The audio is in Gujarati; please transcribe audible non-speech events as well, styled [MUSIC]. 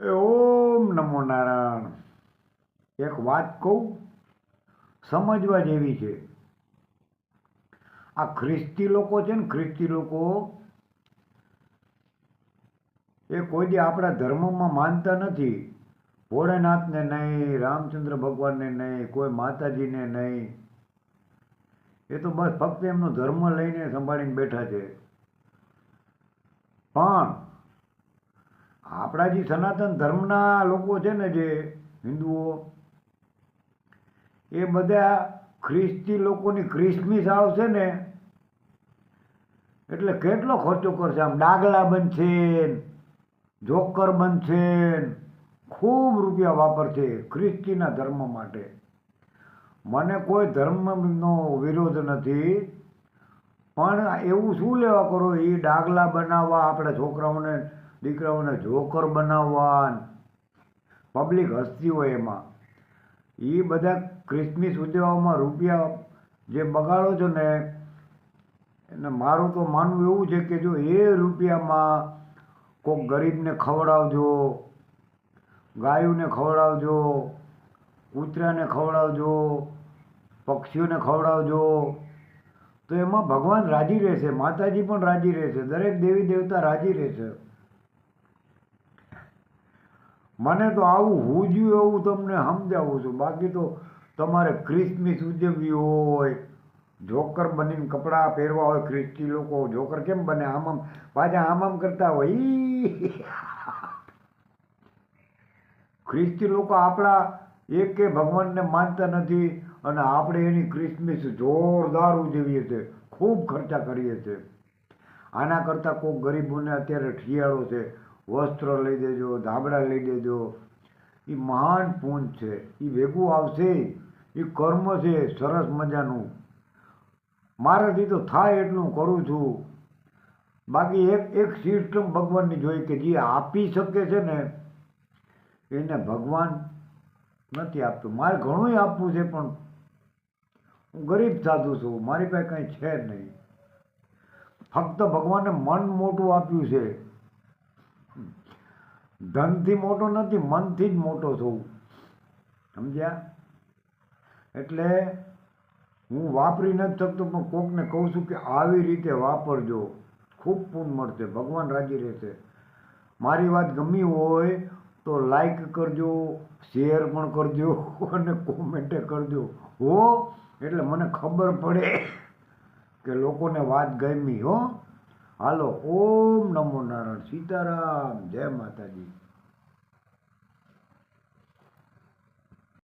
ઓમ નમો નારાયણ. એક વાત કહું, સમજવા જેવી છે. આ ખ્રિસ્તી લોકો છે ને, ખ્રિસ્તી લોકો એ કોઈ દી આપણા ધર્મમાં માનતા નથી. ભોળેનાથને નહીં, રામચંદ્ર ભગવાનને નહીં, કોઈ માતાજીને નહીં. એ તો બસ ફક્ત એમનો ધર્મ લઈને સંભાળીને બેઠા છે. પણ આપણા જે સનાતન ધર્મના લોકો છે ને જે હિન્દુઓ, એ બધા ખ્રિસ્તી લોકોની ક્રિસમિસ આવશે ને, એટલે કેટલો ખર્ચો કરશે? આમ ડાગલા બનશે, જોકર બનશે, ખૂબ રૂપિયા વાપરશે ખ્રિસ્તીના ધર્મ માટે. મને કોઈ ધર્મનો વિરોધ નથી, પણ એવું શું લેવા કરો? એ ડાગલા બનાવવા આપણે છોકરાઓને દીકરાઓને જોકર બનાવવા પબ્લિક હસતી હોય એમાં. એ બધા ક્રિસમસ ઉજવવામાં રૂપિયા જે બગાડો છો ને, એને મારું તો માનવું એવું છે કે જો એ રૂપિયામાં કોઈક ગરીબને ખવડાવજો, ગાયોને ખવડાવજો, કૂતરાને ખવડાવજો, પક્ષીઓને ખવડાવજો, તો એમાં ભગવાન રાજી રહેશે, માતાજી પણ રાજી રહેશે, દરેક દેવી દેવતા રાજી રહેશે. મને તો આવું હુજ્યું એવું તમને સમજાવું છું. બાકી તો તમારે ક્રિસમિસ ઉજવવી હોય જોકર બનીને કપડાં પહેરવા હોય ખ્રિસ્તી લોકો જોકર કેમ બને? આમ આમ, પાછા આમ આમ કરતા હોય. ખ્રિસ્તી લોકો આપણા એક ભગવાનને માનતા નથી અને આપણે એની ક્રિસમસ જોરદાર ઉજવીએ છીએ. ખૂબ ખર્ચા કરીએ છીએ. આના કરતાં કોઈક ગરીબોને અત્યારે ઠિયાળો છે. વસ્ત્ર લઈ દેજો, ધાબળા લઈ દેજો. એ મહાન પૂંજ છે. એ ભેગું આવશે. એ કર્મ છે. સરસ મજાનું. મારાથી તો થાય એટલું કરું છું. બાકી એક એક સિસ્ટમ ભગવાનની જોઈ કે જે આપી શકે છે ને, એને ભગવાન નથી આપતું. મારે ઘણું આપવું છે, પણ હું ગરીબ સાધુ છું. મારી પાસે કંઈ છે નહીં. ફક્ત ભગવાને મન મોટું આપ્યું છે. ધનથી મોટો નથી, મનથી જ મોટો થવું. સમજ્યા? એટલે હું વાપરી નથી શકતો, પણ કોકને કહું છું કે આવી રીતે વાપરજો. ખૂબ પૂન મળશે ભગવાન રાજી રહેશે. મારી વાત ગમી હોય તો લાઈક કરજો શેર પણ કરજો [LAUGHS] અને કોમેન્ટે કરજો. હો? એટલે મને ખબર પડે કે લોકોને વાત ગમી, હો? હાલો, ઓમ નમો નારાયણ. સીતારામ જય માતાજી.